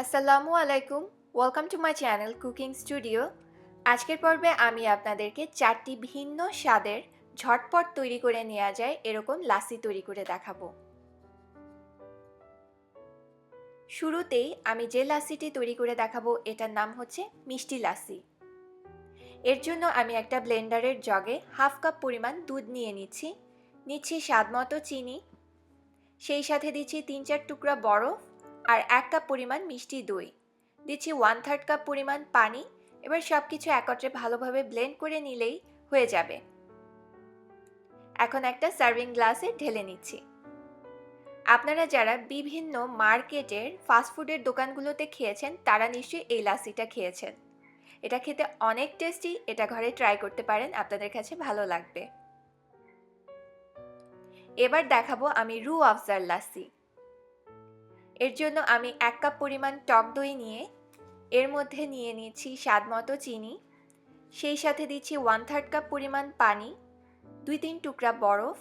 আসসালামু আলাইকুম welcome to my channel cooking studio আজকের পর্বে আমি আপনাদেরকে চারটি ভিন্ন স্বাদের ঝটপট তৈরি করে নেওয়া যায়, এরকম লাসি তৈরি করে দেখাবো। শুরুতেই আমি যে লাসিটি তৈরি করে দেখাবো, এটার নাম হচ্ছে মিষ্টি লাসি। এর জন্য আমি একটা ব্লেন্ডারের জগে হাফ কাপ পরিমাণ দুধ নিয়ে নিচ্ছি। নিচ্ছি স্বাদ মতো চিনি। সেই সাথে দিচ্ছি তিন চার টুকরা বরফ। আর এক কাপ পরিমাণ মিষ্টি দই। দিচ্ছি ওয়ান থার্ড কাপ পরিমাণ পানি। এবার সব কিছু একত্রে ভালোভাবে ব্লেন্ড করে নিলেই হয়ে যাবে। এখন একটা সার্ভিং গ্লাসে ঢেলে নিচ্ছি। আপনারা যারা বিভিন্ন মার্কেটের ফাস্টফুডের দোকানগুলোতে খেয়েছেন, তারা নিশ্চয়ই এই লাসিটা খেয়েছেন। এটা খেতে অনেক টেস্টি এটা ঘরে ট্রাই করতে পারেন, আপনাদের কাছে ভালো লাগবে। এবার দেখাবো আমি রু আফজার লাসি এর জন্য আমি এক কাপ পরিমাণ টক দই নিয়ে, এর মধ্যে নিয়ে নিচ্ছি স্বাদ মতো চিনি। সেই সাথে দিচ্ছি ওয়ান থার্ড কাপ পরিমাণ পানি, দুই তিন টুকরা বরফ,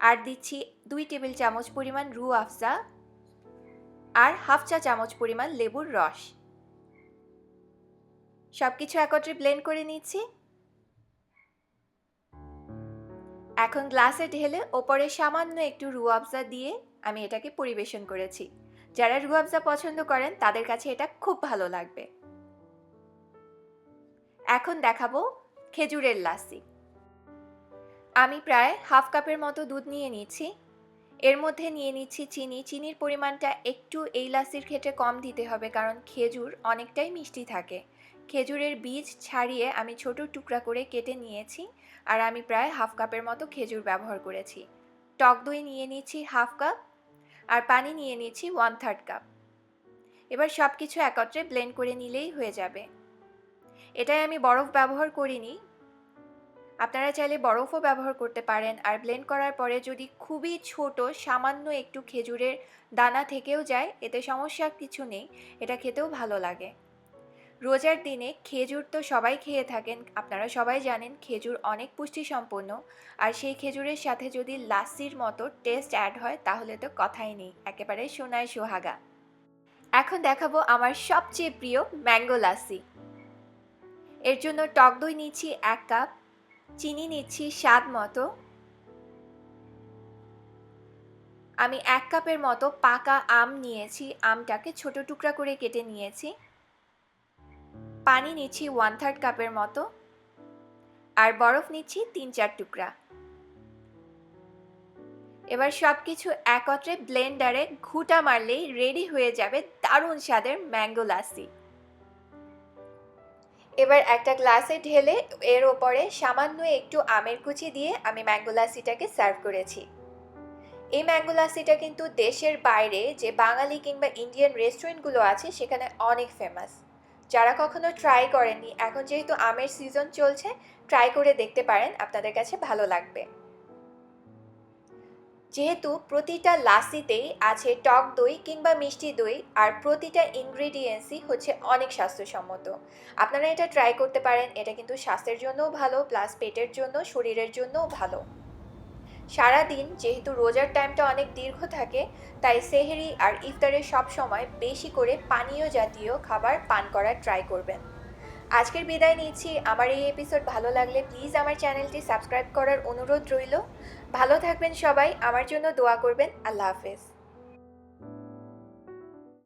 আর দিচ্ছি দুই টেবিল চামচ পরিমাণ রু আফজা, আর হাফ চা চামচ পরিমাণ লেবুর রস। সব কিছু একত্রে ব্লেন্ড করে নিচ্ছি। এখন গ্লাসে ঢেলে ওপরে সামান্য একটু রুয়াবজা দিয়ে আমি এটাকে পরিবেশন করেছি। যারা রুয়াবজা পছন্দ করেন, তাদের কাছে এটা খুব ভালো লাগবে। এখন দেখাবো খেজুরের লাসি। আমি প্রায় হাফ কাপের মতো দুধ নিয়ে নিচ্ছি। এর মধ্যে নিয়ে নিচ্ছি চিনি। চিনির পরিমাণটা একটু এই লাসির ক্ষেত্রে কম দিতে হবে, কারণ খেজুর অনেকটাই মিষ্টি থাকে। খেজুরের বীজ ছাড়িয়ে আমি ছোট টুকরা করে কেটে নিয়েছি আর আমি প্রায় হাফ কাপের মতো খেজুর ব্যবহার করেছি। টক দই নিয়ে নিচ্ছি হাফ কাপ আর পানি নিয়ে নিচ্ছি ওয়ান থার্ড কাপ এবার সব কিছু একত্রে ব্লেন্ড করে নিলেই হয়ে যাবে। এটাই আমি বরফ ব্যবহার করিনি। আপনারা চাইলে বরফও ব্যবহার করতে পারেন আর ব্লেন্ড করার পরে যদি খুবই ছোট, সামান্য একটু খেজুরের দানা থেকেও যায়, এতে সমস্যা কিছু নেই, এটা খেতেও ভালো লাগে। রোজার দিনে খেজুর তো সবাই খেয়ে থাকেন, আপনারা সবাই জানেন খেজুর অনেক পুষ্টি সম্পন্ন আর সেই খেজুরের সাথে যদি লাসির মতো টেস্ট অ্যাড হয়, তাহলে তো কথাই নেই, একেবারে সোনায় সোহাগা। এখন দেখাবো আমার সবচেয়ে প্রিয় ম্যাঙ্গো লাসি এর জন্য টক দই নিচ্ছি এক কাপ, চিনি নিচ্ছি স্বাদ মতো। আমি এক কাপের মতো পাকা আম নিয়েছি, আমটাকে ছোট টুকরা করে কেটে নিয়েছি। পানি নিচ্ছি ওয়ান থার্ড কাপের মতো আর বরফ নিচ্ছি তিন চার টুকরা। এবার সব কিছু একত্রে ব্লেন্ডারে ঘুটা মারলেই রেডি হয়ে যাবে দারুণ স্বাদের ম্যাঙ্গো লাসি। এবার একটা গ্লাসে ঢেলে এর ওপরে সামান্য একটু আমের কুচি দিয়ে আমি ম্যাঙ্গো লাসিটাকে সার্ভ করেছি। এই ম্যাঙ্গো লাসিটা কিন্তু দেশের বাইরে যে বাঙালি কিংবা ইন্ডিয়ান রেস্টুরেন্টগুলো আছে সেখানে অনেক ফেমাস যারা কখনো ট্রাই করেননি, এখন যেহেতু আমের সিজন চলছে ট্রাই করে দেখতে পারেন, আপনাদের কাছে ভালো লাগবে। যেহেতু প্রতিটা লাসিতেই আছে টক দই কিংবা মিষ্টি দই, আর প্রতিটা ইনগ্রিডিয়েন্টসই হচ্ছে অনেক স্বাস্থ্যসম্মত। আপনারা এটা ট্রাই করতে পারেন, এটা কিন্তু স্বাস্থ্যের জন্যও ভালো প্লাস পেটের জন্য, শরীরের জন্যও ভালো। সারাদিন যেহেতু রোজার টাইমটা অনেক দীর্ঘ থাকে, তাই সেহেরি আর ইফতারের সব সময় বেশি করে পানীয় জাতীয় খাবার পান করার ট্রাই করবেন। আজকের বিদায় নিচ্ছি। আমার এই এপিসোড ভালো লাগলে প্লিজ আমার চ্যানেলটি সাবস্ক্রাইব করার অনুরোধ রইল। ভালো থাকবেন সবাই। আমার জন্য দোয়া করবেন। আল্লাহ হাফেজ।